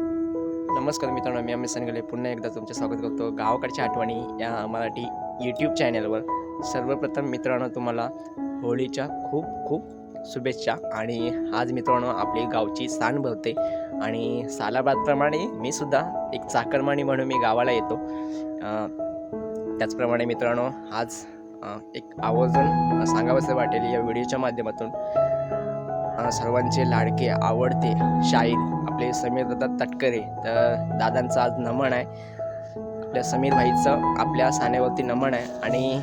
नमस्कार मित्रांनो मी अमित सनगले. पुन्हा एकदा तुमचे स्वागत करतो गावाकडच्या आठवणी या मराठी यूट्यूब चॅनलवर सर्वप्रथम मित्रांनो तुम्हाला होळीच्या खूप खूप शुभेच्छा. आणि आज मित्रांनो आपली गावची सान भरते. आणि सालाबादप्रमाणे मी सुद्धा एक चाकरमाणी म्हणून मी गावाला येतो. त्याचप्रमाणे मित्रांनो आज एक आवर्जून सांगावंसं वाटेल या व्हिडिओच्या माध्यमातून. सर्वांचे लाडके आवडते शाहीर आपले समीर दादा तटकरे. तर दादांचं आज नमन आहे. आपल्या समीर भाईचं आपल्या सानेवरती नमन आहे. आणि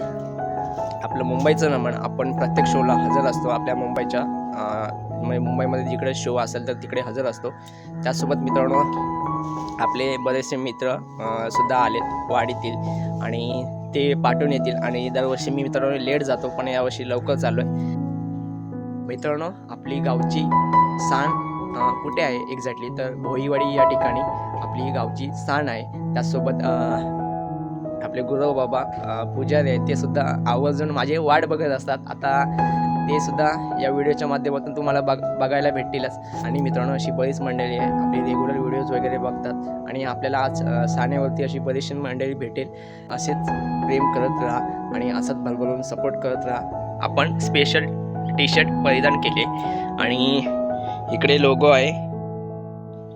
आपलं मुंबईचं नमन. आपण प्रत्येक शोला हजर असतो. आपल्या मुंबईच्या म्हणजे मुंबईमध्ये जिकडे शो असेल तर तिकडे हजर असतो. त्यासोबत मित्रांनो आपले बरेचसे मित्र सुद्धा आलेत वाडीतील आणि ते पाठवून येतील. आणि दरवर्षी मी मित्रांनो लेट जातो पण यावर्षी लवकर चालू आहे. मित्रांनो आपली गावची सान कुठे आहे एक्झॅक्टली तर भोईवाडी या ठिकाणी आपली गावची स्थान आहे. त्याचसोबत आपले गुरव बाबा पुजारी आहेत ते सुद्धा आवर्जून माझे वाट बघत असतात. आता ते सुद्धा या व्हिडिओच्या माध्यमातून तुम्हाला बघ बघायला भेटतीलच. आणि मित्रांनो अशी बरीच मंडळी आहे. आपली रेग्युलर व्हिडिओज वगैरे बघतात. आणि आपल्याला आज साण्यावरती अशी बरीचशी मंडळी भेटेल. असेच प्रेम करत राहा आणि असंच भरभरून सपोर्ट करत राहा. आपण स्पेशल टी शर्ट परिधान केले. आणि इकडे लोगो आहे.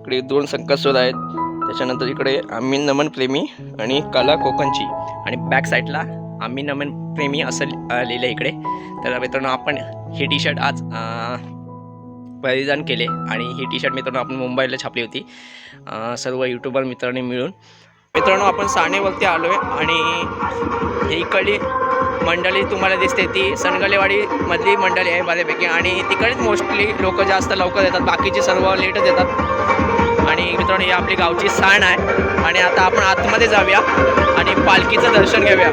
इकडे दोन संकटसूर आहेत. त्याच्यानंतर इकडे आम्ही नमन प्रेमी आणि कला कोकणची. आणि बॅक साईडला आम्ही नमन प्रेमी असं लिहिलं आहे इकडे. तर मित्रांनो आपण हे टी शर्ट आज परिधान केले. आणि ही टी शर्ट मित्रांनो आपण मुंबईला छापली होती. सर्व यूट्यूबर मित्रांनी मिळून. मित्रांनो आपण साणेवरती आलो आहे आणि इकडे इकडली मंडळी तुम्हाला दिसते ती सनगलेवाडी मधली मंडळी आहे बऱ्यापैकी. आणि तिकडेच मोस्टली लोक जास्त लवकर येतात बाकीचे सर्व लेटच येतात. आणि मित्रांनो ही आपली गावची साण आहे. आणि आता आपण आतमध्ये जाऊया आणि पालखीचं दर्शन घेऊया.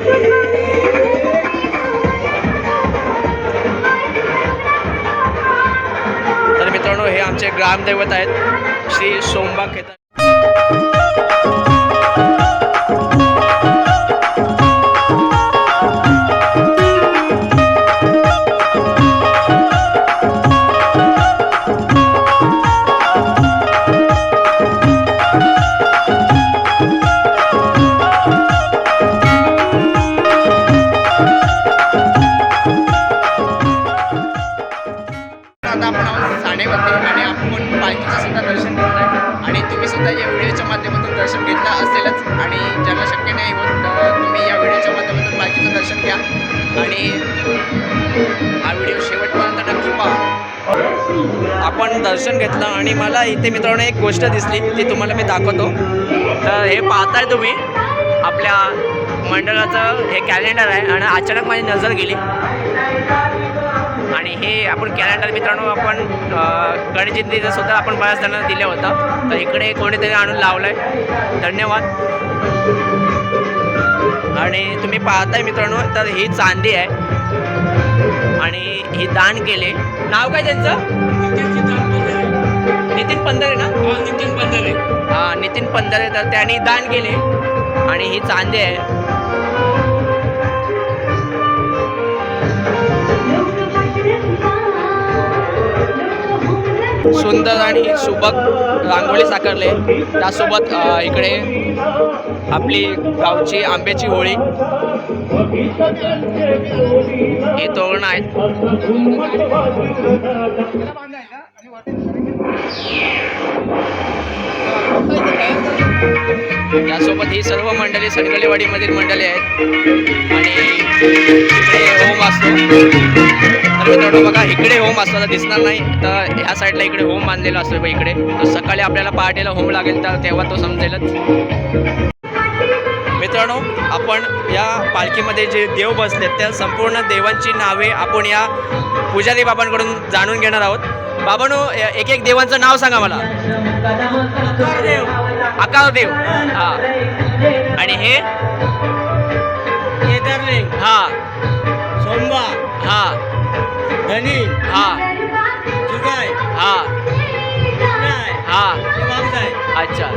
तर मित्रांनो हे आमचे ग्रामदैवत आहेत श्री सोमबा खेतर. ती तुम्हाला मी दाखवतो. तर हे पाहताय तुम्ही. आपल्या मंडळाचं हे कॅलेंडर आहे आणि अचानक माझी नजर गेली. आणि हे आपण कॅलेंडर मित्रांनो आपण अ, गणेश सुद्धा आपण बऱ्याच जणांना दिलं होतं तर इकडे कोणीतरी आणून लावलं आहे धन्यवाद. आणि तुम्ही पाहताय मित्रांनो तर ही चांदी आहे. आणि ही दान केले. नाव काय त्यांचं? नितीन पंधरे ना? नितीन पंधरे. हा नितीन पंधरे तर त्यांनी दान केले. आणि ही चांदी आहे. सुंदर आणि सुबक रांगोळी साकारले. त्यासोबत इकडे आपली गावची आंब्याची होळी. हे तोरण आहेत. यासोबत ही सर्व मंडळी सडगलेवाडीमधील मंडळी आहेत. आणि इकडे होम असतो. तर मित्रांनो बघा इकडे होम असतो. आता दिसणार नाही. तर ह्या साईडला इकडे होम बांधलेला असतो बघा इकडे. तर सकाळी आपल्याला पहाटेला होम लागेल तर तेव्हा तो समजेलच. मित्रांनो आपण या पालखीमध्ये जे देव बसलेत त्या संपूर्ण देवांची नावे आपण या पुजारी बाबांकडून जाणून घेणार आहोत. बाबांनो एक एक देवांचं नाव सांगा मला. आकार देव हा. आणि हे? केदारलिंग हा. सोमवा हा. धनी. हा. जुगाय हा. हा. अच्छा.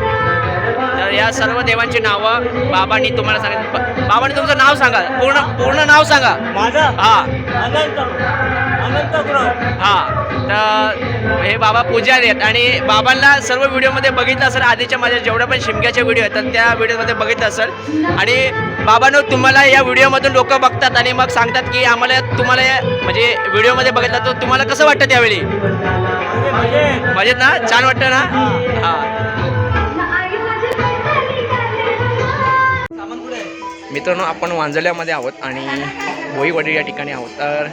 तर या सर्व देवांची नावं बाबांनी तुम्हाला सांगितलं. बाबांनी तुमचं नाव सांगा. पूर्ण पूर्ण नाव सांगा. माझा? हा. अनंत हा. तर हे बाबा पुजारी आहेत. आणि बाबांना सर्व व्हिडिओमध्ये बघितलं असेल आधीच्या माझ्या जेवढ्या पण शिमग्याच्या व्हिडिओ येतात त्या व्हिडिओमध्ये बघितलं असेल. आणि बाबांनो तुम्हाला या व्हिडिओमधून लोक बघतात आणि मग सांगतात की आम्हाला तुम्हाला या- म्हणजे व्हिडिओमध्ये बघितलं तर तुम्हाला कसं वाटतं त्यावेळी? म्हणजे म्हणजे ना? छान वाटतं ना? हा. मित्रांनो आपण वांजल्यामध्ये आहोत आणि भोईवडी या ठिकाणी आहोत. तर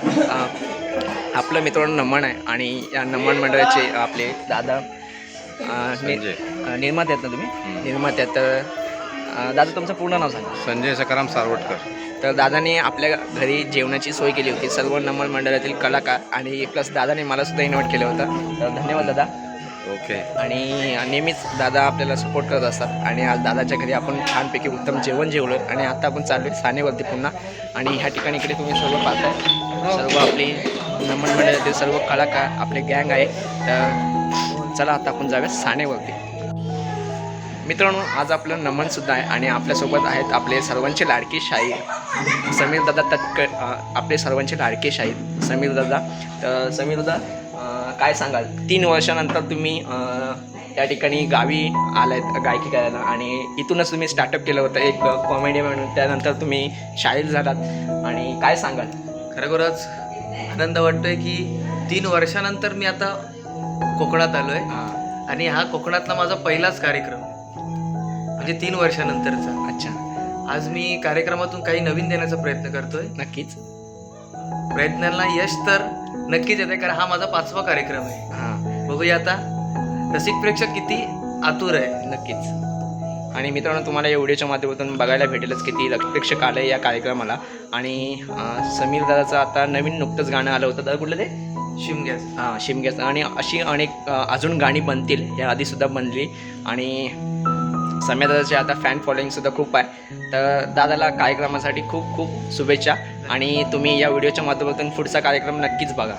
आपलं मित्रांनो नमन आहे आणि या नमन मंडळाचे आपले दादा निर्माते आहेत ना तुम्ही? निर्माते आहेत. तर दादा तुमचं पूर्ण नाव सांगा. संजय सकाराम सारवटकर. तर दादाने आपल्या घरी जेवणाची सोय केली होती. सर्व नमन मंडळातील कलाकार आणि प्लस दादाने मला सुद्धा इन्व्हाइट केलं होतं. तर धन्यवाद दादा. ओके. आणि नेहमीच दादा आपल्याला सपोर्ट करत असतात. आणि आज दादाच्या घरी आपण छानपैकी उत्तम जेवण जेवलो आणि आता आपण चाललो आहे सानेवरती पुन्हा. आणि ह्या ठिकाणी इकडे तुम्ही सर्व पाहताय. सर्व आपली नमन मंडळातील सर्व कलाकार आपले गँग आहे. तर चला आता आपण जाऊया सानेवरती. मित्रांनो आज आपलं नमनसुद्धा आहे आणि आपल्यासोबत आहेत आपले सर्वांचे लाडके शाहीर समीर दादा तटकर अं, आपले सर्वांचे लाडके शाहीर समीर दादा तर समीर दादा काय सांगाल? तीन वर्षानंतर तुम्ही अं, या ठिकाणी गावी आलात गायकी करायला आणि इथूनच तुम्ही स्टार्टअप केलं होतं एक कॉमेडी म्हणून. त्यानंतर तुम्ही शाहीर झालात. आणि काय सांगाल? खरोखरच आनंद वाटतोय की तीन वर्षानंतर मी आता कोकणात आलोय. हां. आणि हा कोकणातला माझा पहिलाच कार्यक्रम. म्हणजे तीन वर्षानंतरचा. अच्छा. आज मी कार्यक्रमातून काही नवीन देण्याचा प्रयत्न करतोय. नक्कीच. प्रयत्नांना यश तर नक्कीच येते कारण हा माझा पाचवा कार्यक्रम आहे. हां. बघूया आता रसिक प्रेक्षक किती आतुर आहे. नक्कीच. आणि मित्रांनो तुम्हाला या व्हिडिओच्या माध्यमातून बघायला भेटेलच किती प्रेक्षक आलं या कार्यक्रमाला. आणि समीर दादाचं आता नवीन नुकतंच गाणं आलं होतं. तर कुठलं ते? शिमग्याच. हां शिमग्याचं. आणि अशी अनेक अजून गाणी बनतील या आधीसुद्धा बनली. आणि सम्या दादाची आता फॅन फॉलोईंगसुद्धा खूप आहे. तर दादाला कार्यक्रमासाठी खूप खूप शुभेच्छा आणि तुम्ही या व्हिडिओच्या माध्यमातून पुढचा कार्यक्रम नक्कीच बघा.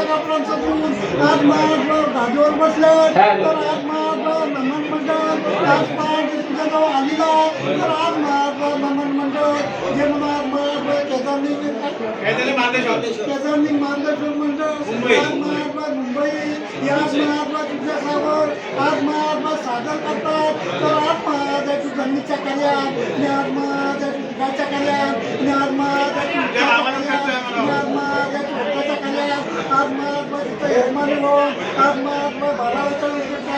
आज माझा गादीवर बसले. तर आज माझा नमन मंडळ आज जवळ आलेला तर आज मंडळ जे केदारनी मार्गदर्शन मंडळ आज महात्मा मुंबई याच महात्मा तुझ्यासमोर आज महात्मा सादर करतात. तर आज महाराजा तुझ्या कल्याण ज्ञान महाराजा तुझ्याच्या कल्याण ज्ञान महाराजा तुझ्याच्या कल्याण ज्ञान महाराजा तुझ्याच्या कल्याण आज महात्मा महात्मा होमसमोर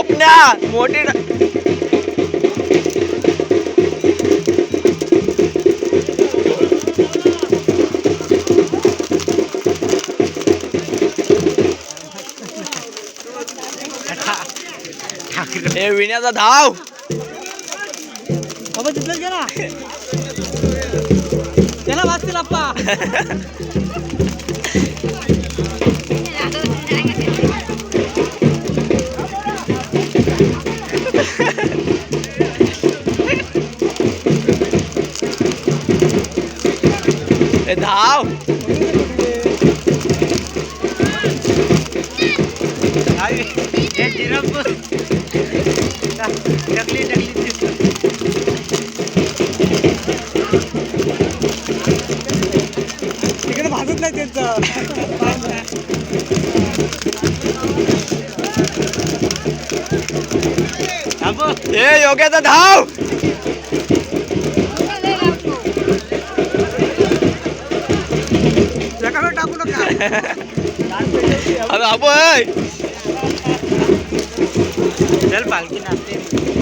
पपन्या मोठी ए विण्याचा धाव. त्याला वाचतील अप्पा तिकडे भाजत नाही त्यांचं ए योग्याचा धाव. टाकू नका. अरे अबोय चल पालखी नाचते